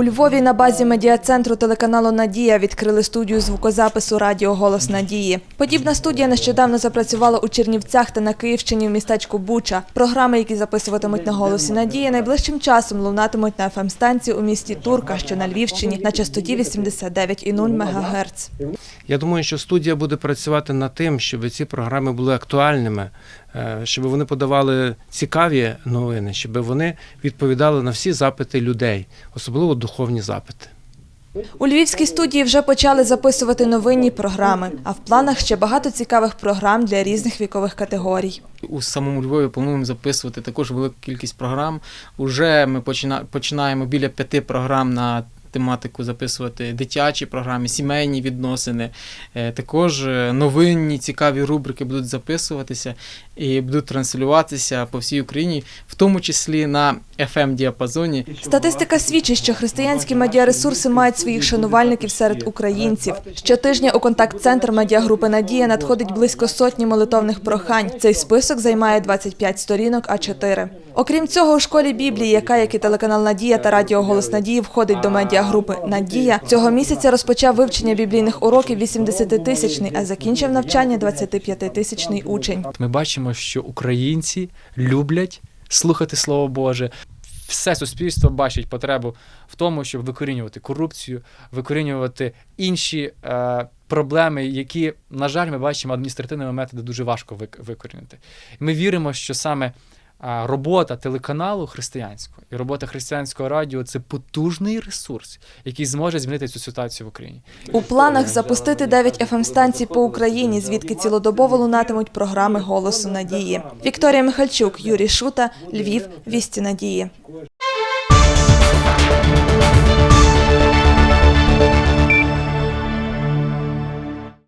У Львові на базі медіа-центру телеканалу Надія відкрили студію звукозапису Радіо Голос Надії. Подібна студія нещодавно запрацювала у Чернівцях та на Київщині в містечку Буча. Програми, які записуватимуть на голосі Надії, найближчим часом лунатимуть на ФМ-станції у місті Турка, що на Львівщині, на частоті 89,0 МГц. Я думаю, що студія буде працювати над тим, щоб ці програми були актуальними, е, щоб вони подавали цікаві новини, щоб вони відповідали на всі запити людей, особливо духовні запити. У львівській студії вже почали записувати новинні програми, а в планах ще багато цікавих програм для різних вікових категорій. У самому Львові плануємо записувати також велику кількість програм. Уже ми починаємо біля п'яти програм на тематику записувати дитячі програми, сімейні відносини. Е, Також е, новинні цікаві рубрики будуть записуватися і будуть транслюватися по всій Україні, в тому числі на fm діапазоні. Статистика свідчить, що християнські медіаресурси мають своїх шанувальників серед українців. Щотижня у контакт-центр медіагрупи Надія надходить близько сотні молитовних прохань. Цей список займає 25 сторінок А4. Окрім цього, у школі Біблії, яка, як і телеканал Надія та Радіо Голос Надії, входить до медіагрупи Надія, цього місяця розпочав вивчення біблійних уроків 80-тисячний, а закінчив навчання 25-тисячний учень. Ми бачимо, що українці люблять слухати Слово Боже. Все суспільство бачить потребу в тому, щоб викорінювати корупцію, викорінювати інші е, проблеми, які, на жаль, ми бачимо адміністративними методами дуже важко вик- викорінити. Ми віримо, що саме Робота телеканалу християнського і робота християнського радіо це потужний ресурс, який зможе змінити цю ситуацію в Україні. У планах запустити 9 фм станцій по Україні, звідки цілодобово лунатимуть програми голосу надії. Вікторія Михальчук, Юрій Шута, Львів, Вісті Надії.